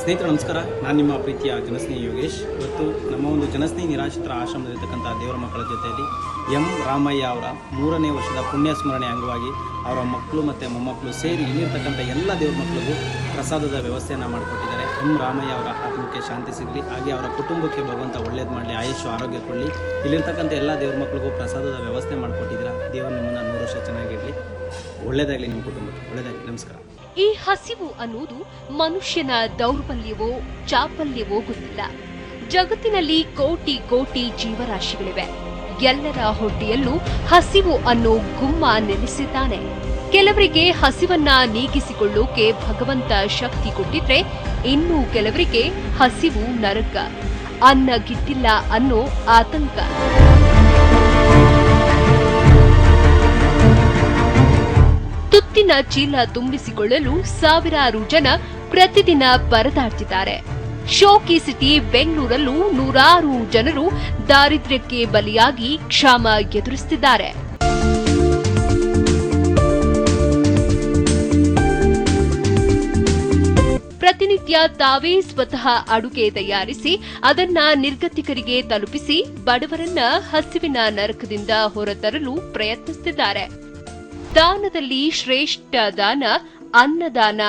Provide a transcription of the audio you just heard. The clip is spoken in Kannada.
ಸ್ನೇಹಿತರು, ನಮಸ್ಕಾರ. ನಾನು ನಿಮ್ಮ ಪ್ರೀತಿಯ ಜನಸ್ನೇಹಿ ಯೋಗೇಶ್. ಇವತ್ತು ನಮ್ಮ ಒಂದು ಜನಸ್ನೇಹಿ ನಿರಾಶ್ರಿತರ ಆಶ್ರಮದಲ್ಲಿರ್ತಕ್ಕಂಥ ದೇವರ ಮಕ್ಕಳ ಜೊತೆಯಲ್ಲಿ ಎಂ. ರಾಮಯ್ಯ ಅವರ ಮೂರನೇ ವರ್ಷದ ಪುಣ್ಯ ಸ್ಮರಣೆ ಅಂಗವಾಗಿ ಅವರ ಮಕ್ಕಳು ಮತ್ತು ಮೊಮ್ಮಕ್ಕಳು ಸೇರಿ ಇಲ್ಲಿರ್ತಕ್ಕಂಥ ಎಲ್ಲ ದೇವ್ರ ಮಕ್ಕಳಿಗೂ ಪ್ರಸಾದದ ವ್ಯವಸ್ಥೆಯನ್ನು ಮಾಡಿಕೊಟ್ಟಿದ್ದಾರೆ. ಎಂ. ರಾಮಯ್ಯ ಅವರ ಆತ್ಮಕ್ಕೆ ಶಾಂತಿ ಸಿಗಲಿ, ಹಾಗೆ ಅವರ ಕುಟುಂಬಕ್ಕೆ ಭಗವಂತ ಒಳ್ಳೇದು ಮಾಡಲಿ ಆಯುಷು ಆರೋಗ್ಯ ಕೊಡಲಿ. ಇಲ್ಲಿರ್ತಕ್ಕಂಥ ಎಲ್ಲ ದೇವ್ರ ಮಕ್ಕಳಿಗೂ ಪ್ರಸಾದದ ವ್ಯವಸ್ಥೆ ಮಾಡಿಕೊಟ್ಟಿದ್ದೀರಾ. ದೇವರು ನಿಮ್ಮನ್ನು ನೂರು ವರ್ಷ ಚೆನ್ನಾಗಿರಲಿ ಒಳ್ಳೇದಾಗಲಿ ನಿಮ್ಮ ಕುಟುಂಬಕ್ಕೆ. ಒಳ್ಳೇದಾಗಲಿ. ನಮಸ್ಕಾರ. ಈ ಹಸಿವು ಅನ್ನುವುದು ಮನುಷ್ಯನ ದೌರ್ಬಲ್ಯವೋ ಚಾಪಲ್ಯವೋ ಗೊತ್ತಿಲ್ಲ. ಜಗತ್ತಿನಲ್ಲಿ ಕೋಟಿ ಕೋಟಿ ಜೀವರಾಶಿಗಳಿವೆ. ಎಲ್ಲರ ಹೊಟ್ಟೆಯಲ್ಲೂ ಹಸಿವು ಅನ್ನೋ ಗುಮ್ಮ ನೆಲೆಸಿದ್ದಾನೆ. ಕೆಲವರಿಗೆ ಹಸಿವನ್ನ ನೀಗಿಸಿಕೊಳ್ಳೋಕೆ ಭಗವಂತ ಶಕ್ತಿ ಕೊಟ್ಟಿದ್ರೆ ಇನ್ನು ಕೆಲವರಿಗೆ ಹಸಿವು ನರಕ. ಅನ್ನ ಗಿಟ್ಟಿಲ್ಲ ಅನ್ನೋ ಆತಂಕ. ತುತ್ತಿನ ಚೀಲ ತುಂಬಿಸಿಕೊಳ್ಳಲು ಸಾವಿರಾರು ಜನ ಪ್ರತಿದಿನ ಪರದಾಡ್ತಿದ್ದಾರೆ. ಶೋಕಿ ಸಿಟಿ ಬೆಂಗಳೂರಲ್ಲೂ ನೂರಾರು ಜನರು ದಾರಿದ್ರ್ಯಕ್ಕೆ ಬಲಿಯಾಗಿ ಕ್ಷಾಮ ಎದುರಿಸುತ್ತಿದ್ದಾರೆ. ಪ್ರತಿನಿತ್ಯ ತಾವೇ ಸ್ವತಃ ಅಡುಗೆ ತಯಾರಿಸಿ, ಅದನ್ನ ನಿರ್ಗತಿಕರಿಗೆ ತಲುಪಿಸಿ ಬಡವರನ್ನ ಹಸಿವಿನ ನರಕದಿಂದ ಹೊರತರಲು ಪ್ರಯತ್ನಿಸುತ್ತಿದ್ದಾರೆ. ದಾನದಲ್ಲಿ ಶ್ರೇಷ್ಠ ದಾನ ಅನ್ನದಾನ